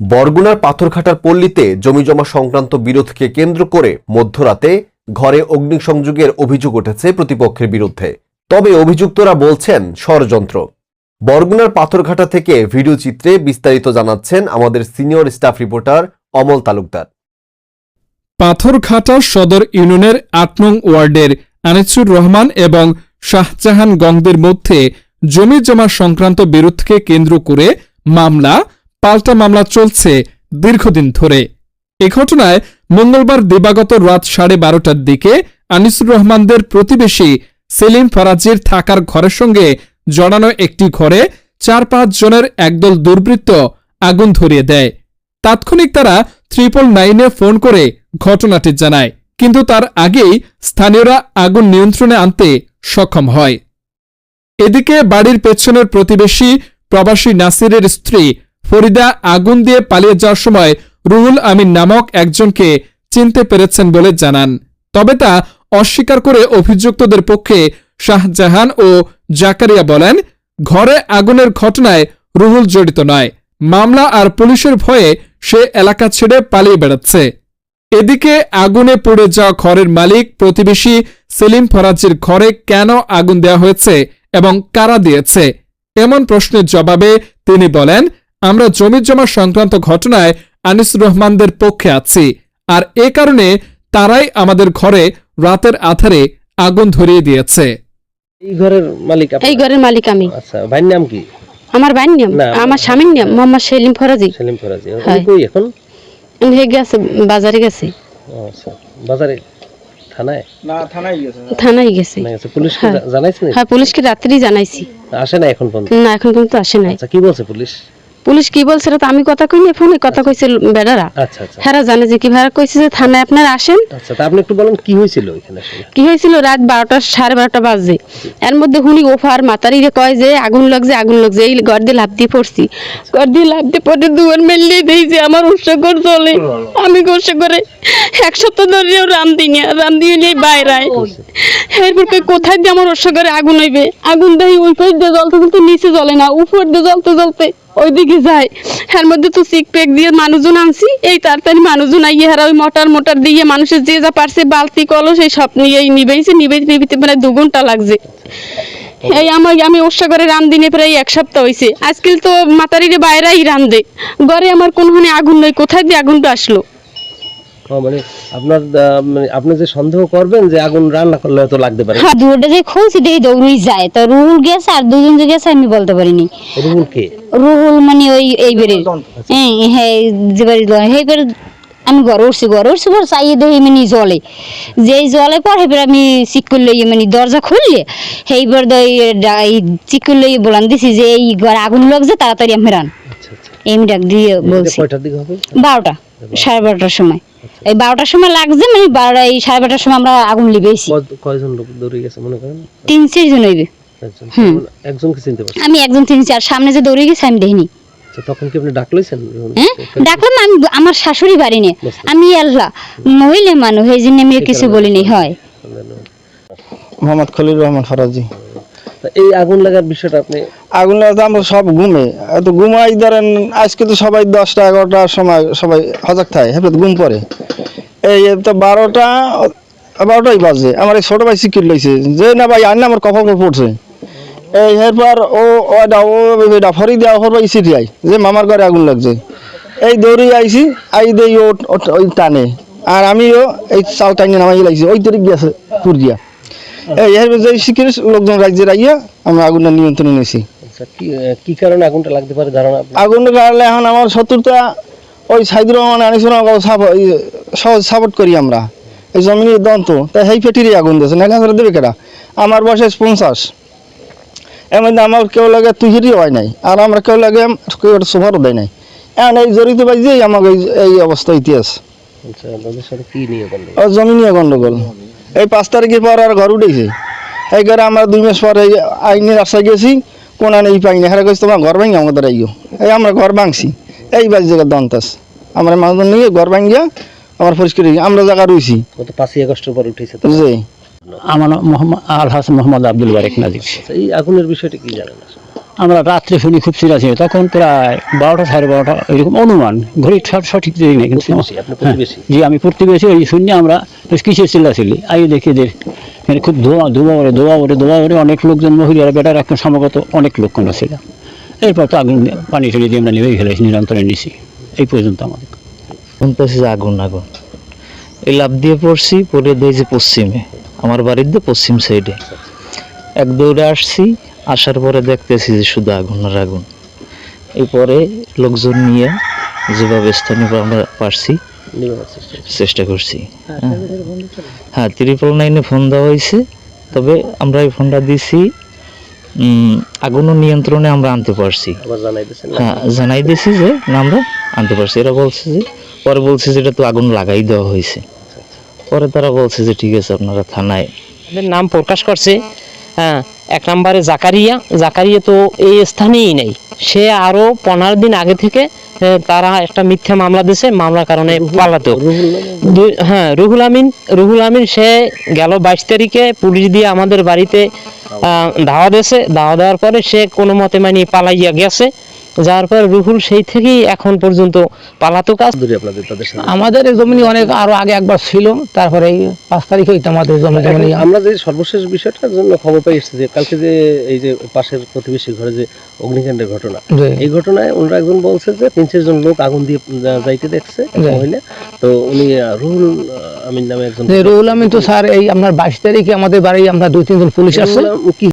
বরগুনার পাথরঘাটার পল্লীতে জমিজমা সংক্রান্ত বিরোধকে কেন্দ্র করে মধ্যরাতে ঘরে অগ্নিসংযোগের অভিযোগ উঠেছে প্রতিপক্ষের বিরুদ্ধে। তবে অভিযুক্তরা বলছেন, ষড়যন্ত্র। বরগুনার পাথরঘাটা থেকে ভিডিও চিত্রে বিস্তারিত জানাচ্ছেন আমাদের senior staff reporter Amal Talukdar. Patharghata সদর ইউনিয়নের আট নং ওয়ার্ডের আনিসুর রহমান এবং শাহজাহান গংদের মধ্যে জমি জমা সংক্রান্ত বিরোধকে কেন্দ্র করে মামলা পাল্টা মামলা চলছে দীর্ঘদিন ধরে। এ ঘটনায় মঙ্গলবার দিবাগত রাত সাড়ে বারোটার দিকে আনিসুর রহমানদের প্রতিবেশী সেলিম ফরাজির থাকার ঘরের সঙ্গে জড়ানো একটি ঘরে চার পাঁচ জনের একদল দুর্বৃত্ত আগুন ধরিয়ে দেয়। তাৎক্ষণিক তারা ট্রিপল নাইনে ফোন করে ঘটনাটি জানায়, কিন্তু তার আগেই স্থানীয়রা আগুন নিয়ন্ত্রণে আনতে সক্ষম হয়। এদিকে বাড়ির পেছনের প্রতিবেশী প্রবাসী নাসিরের স্ত্রী ফরিদা আগুন দিয়ে পালিয়ে যাওয়ার সময় রুহুল আমিন নামক একজনকে চিনতে পেরেছেন বলে জানান। তবে তা অস্বীকার করে অভিযুক্তদের পক্ষে শাহজাহান ও জাকারিয়া বলেন, ঘরে আগুনের ঘটনায় রুহুল জড়িত নয়। মামলা আর পুলিশের ভয়ে সে এলাকা ছেড়ে পালিয়ে বেড়াচ্ছে। এদিকে আগুনে পড়ে যাওয়া ঘরের মালিক, প্রতিবেশী সেলিম ফরাজির ঘরে কেন আগুন দেয়া হয়েছে এবং কারা দিয়েছে? এমন প্রশ্নের জবাবে তিনি বলেন আমরা জমি জমা সংক্রান্ত ঘটনায় আনিসুর রহমানদের পক্ষে আছি। আর এ কারণে তারাই আমাদের ঘরে রাতের আধারে আগুন ধরিয়ে দিয়েছে। এই ঘরের মালিক এই ঘরের মালিক আমি। আচ্ছা ভাইয়ের নাম কি? আমার বাইর নিয়ম না, আমার স্বামীর নিয়ম মোহাম্মদ সেলিম ফরাজি। সেলিম ফরাজি। হ্যাঁ। কই এখন? হে গেছে বাজারে গেছে। আচ্ছা। বাজারে? থানায়? থানায় গেছে। না গেছে। পুলিশ হ্যাঁ। জানাইছেন? হ্যাঁ পুলিশকে রাত্রি জানাইছি। আসে না এখন পর্যন্ত? না এখন পর্যন্ত আসে নাই। আচ্ছা কি বলছে পুলিশ? পুলিশ কি বলছে তো আমি কথা কইনি ফোনে কথা কইছে বেড়ারা। আচ্ছা আচ্ছা। হ্যাঁ জানে যে কি কীভাবে কইছে যে থানায় আপনারা আসেন। আচ্ছা তা আপনি একটু বলেন কি হয়েছিল এখানে কি হয়েছিল রাত বারোটা সাড়ে বারোটা বাজে। এর মধ্যে হুনি ওফার মাতারিরে কয় যে আগুন লাগছে আগুন লাগছে এই ঘর দিয়ে লাভ দিয়ে পড়ছি। ঘর দিয়ে লাভ দিয়ে পড়ে দুয়ার মেললে দেই যে আমার উৎসকর চলে। আমি গোসে করে এক সপ্তাহ ধরেও রাম দিই না রাম দিয়ে নিয়ে বাইরায়। এরপর কোথায় দিয়ে আমার উৎসকরে আগুন হইবে? আগুন দেয় ওই পাশ দিয়ে জ্বলতে জ্বলতে নিচে জ্বলে না উপর দিয়ে জ্বলতে জ্বলতে ওইদিকে যায় এর মধ্যে তো সিক পেক দিয়ে মানুষজন আনছি। এই তাড়াতাড়ি মানুষজন আইয়ে হারা ওই মোটর মোটর দিয়ে মানুষের যে যা পারছে বালতি কলস সেই সব নিয়ে নিবেইছে। নিবে নিবিতে প্রায় দু ঘণ্টা লাগছে। এই আমার আমি ওষা করে রান দিনে প্রায় এক সপ্তাহ হয়েছে আজকাল তো মাতারিরে বাইরেই দে ঘরে আমার কোনখানে আগুন নয় কোথায় দিয়ে আগুনটা আসলো? মানে আপনার মানে আপনি যে সন্দেহ করবেন যে আগুন রান্না করলে হয়তো লাগতে পারে। হ্যাঁ দুটো যে খুঁজছি দিয়ে দৌড়ই যায়। তো রুহুল গেছে আর দুজন যে গেছে আমি বলতে পারিনি। রুহুল কে? রুহুল মানে ওই এই হ্যাঁ হ্যাঁ যে বাড়ি বেড়ে আমি ঘরে উঠছি ঘরে উঠছি পর চাইয়ে দেখি মানে জলে। যেই জলে পর সেবার আমি চিক করলে মানে দরজা খুললে সেইবার চিক করলে বলান দিছি যে এই ঘরে আগুন লাগছে তাড়াতাড়ি আমি রান। আচ্ছা আচ্ছা। এমনি ডাক দিয়ে বলছি। কয়টার দিকে হবে? বারোটা সাড়ে বারোটার সময়। এই বারোটার সময় লাগছে মানে বারোটা এই সাড়ে বারোটার সময় আমরা আগুন লিবেছি। কয়জন লোক দৌড়ে গেছে মনে করেন? তিন চারজন হইবে। একজন। মানে একজনকে চিনতে পারছেন আমি একজন তিন চার সামনে যে দৌড়ে গেছে আমি দেখিনি। আচ্ছা, তখন কি আপনি ডাক লইছেন? হ্যাঁ? ডাকলাম আমি আমার শাশুড়ি বাড়ি নিয়ে। আমি আল্লাহ মহিলা মানুষ এই জন্য আমি কিছু বলিনি হয়। মোহাম্মদ খলিল রহমান ফরাজি এই আগুন লাগার বিষয়টা আপনি আগুন লাগাতে আমরা সব ঘুমে। এত ঘুমাই ধরেন, আজকে তো সবাই দশটা এগারোটার সময় সবাই সজাগ থাকে হেপে ঘুম পড়ে। এই তো বারোটা, বারোটাই বাজে। আমার এই ছোট ভাই সিকিউর লইছে। যে না ভাই আর না আমার কপাল পড়ছে। এই এরপর ও ওটা ও এটা ফরি দেওয়া হর ভাই সিটিআই যে মামার ঘরে আগুন লাগছে। এই দৌড়ে আইছি, আই দেই ও ওই টানে। আর আমিও এই চাল টাইনে নামাই লাগছি। ওই তরিক গিয়েছে পুর গিয়া। এই এর যে সিকিউর লোকজন রাজ্যের আইয়া আমরা আগুনটা নিয়ন্ত্রণে নিয়েছি আচ্ছা কি কি কারণে আগুনটা লাগতে পারে ধারণা? আগুনের কারণে এখন আমার শত্রুতা ওই সাইদুর রহমান আনিসুর সহজ সাপোর্ট করি আমরা। এই জমিনের দন্ত তাই সেই ফেটিরই আগুন দিয়েছে নাহলে আমরা দেবে কেটা আমার বয়স পঞ্চাশ। মধ্যে আমার কেউ লাগে তুহিরই হয় নাই আর আমরা কেউ লাগে কেউ সোফারও দেয় নাই। এখন এই জড়িত বাজিয়েই আমাকে এই- এই অবস্থা ইতিহাস। আচ্ছা জমি নিয়ে গন্ডগোল। এই পাঁচ তারিখের পর আর ঘর উঠেছে। এই ঘরে আমরা দুই মাস পরে এই আইনের রাস্তায় গেছি। কোন নেই এই পাইনি হেরা কইস তোমার ঘর ভাঙি আমাদের আইও এই আমরা ঘর ভাঙছি। এই বাজে জায়গা দন্তাস আমরা মানুষ নিয়ে ঘর ভাঙিয়া আমার পরিষ্কার। আমরা জায়গা রয়েছি গত পাঁচই আগস্টের পর উঠেছে আমার মোহাম্মদ আল হাসান মোহাম্মদ আব্দুল বারেক নাজির। আচ্ছা, এই আগুনের বিষয়টা কি জানেন? আমরা রাত্রে শুনি খুব চিরাচি তখন প্রায় বারোটা সাড়ে বারোটা এরকম অনুমান। ঘড়ি সঠ- সঠিক দিই না কিন্তু? হ্যাঁ, জি আমি প্রতিবেশী ওই শুনি আমরা বেশ কিসের চিল্লাচিল্লি। আই দেখি যে এখানে খুব ধোয়া ধোয়া ওরে ধোয়া ওরে ধোয়া ওরে অনেক লোকজন মহিলারা বেটার একটা সমাগত অনেক লোক কোনো ছিল এরপর তো আগুন পানি টেনে দিয়ে আমরা নেমেই ফেলেছি নিরন্তরে নিছি। এই পর্যন্ত আমাদের। শুনতেছি যে আগুন আগুন। এই লাভ দিয়ে পড়ছি পড়ে দেয় যে পশ্চিমে। আমার বাড়ির দিয়ে পশ্চিম সাইডে এক দৌড়ে আসছি আসার পরে দেখতেছি যে শুধু আগুন আর আগুন। এই পরে লোকজন নিয়ে যেভাবে স্থানীয় আমরা পারছি চেষ্টা করছি। হ্যাঁ। হ্যাঁ। ত্রিপল নাইনে ফোন দেওয়া হয়েছে তবে আমরা এই ফোনটা দিছি উম, আগুনের নিয়ন্ত্রণে আমরা আনতে পারছি। আবার জানাই দিচ্ছেন না? হ্যাঁ জানাই দিছি যে না আমরা আনতে পারছি। এরা বলছে যে পরে বলছে যে এটা তো আগুন লাগাই দেওয়া হয়েছে। পরে তারা বলছে যে ঠিক আছে আপনারা থানায় নাম প্রকাশ করছে। হ্যাঁ এক নম্বরে জাকারিয়া। জাকারিয়া তো এই স্থানেই নেই। সে আরও পনেরো দিন আগে থেকে তারা একটা মিথ্যা মামলা দিছে মামলার কারণে পালাতো। হ্যাঁ রুহুল আমিন রুহুল আমিন সে গেল বাইশ তারিখে পুলিশ দিয়ে আমাদের বাড়িতে আহ, ধাওয়া দিয়েছে। ধাওয়া দেওয়ার পরে সে কোনো মতে মানে পালাইয়া গেছে। যার পর রুহুল সেই থেকেই এখন পর্যন্ত পালাতক তাদের সাথে? আমাদের এই জমি অনেক আরও আগে একবার ছিল তারপরে এই পাঁচ তারিখে হইতো আমাদের জমি জমি। আমরা যে সর্বশেষ বিষয়টার জন্য খবর পাই এসেছি যে কালকে যে এই যে পাশের প্রতিবেশী ঘরে যে অগ্নিকাণ্ডের ঘটনা এই ঘটনায় ওনারা একজন বলছে যে তিন চারজন লোক আগুন দিয়ে যাইতে দেখছে মহিলা। তো উনি রুহুল আমিন নামে একজন রুহুল আমিন তো স্যার এই আপনার বাইশ তারিখে আমাদের বাড়ি আমরা দুই তিনজন পুলিশ আসছে কি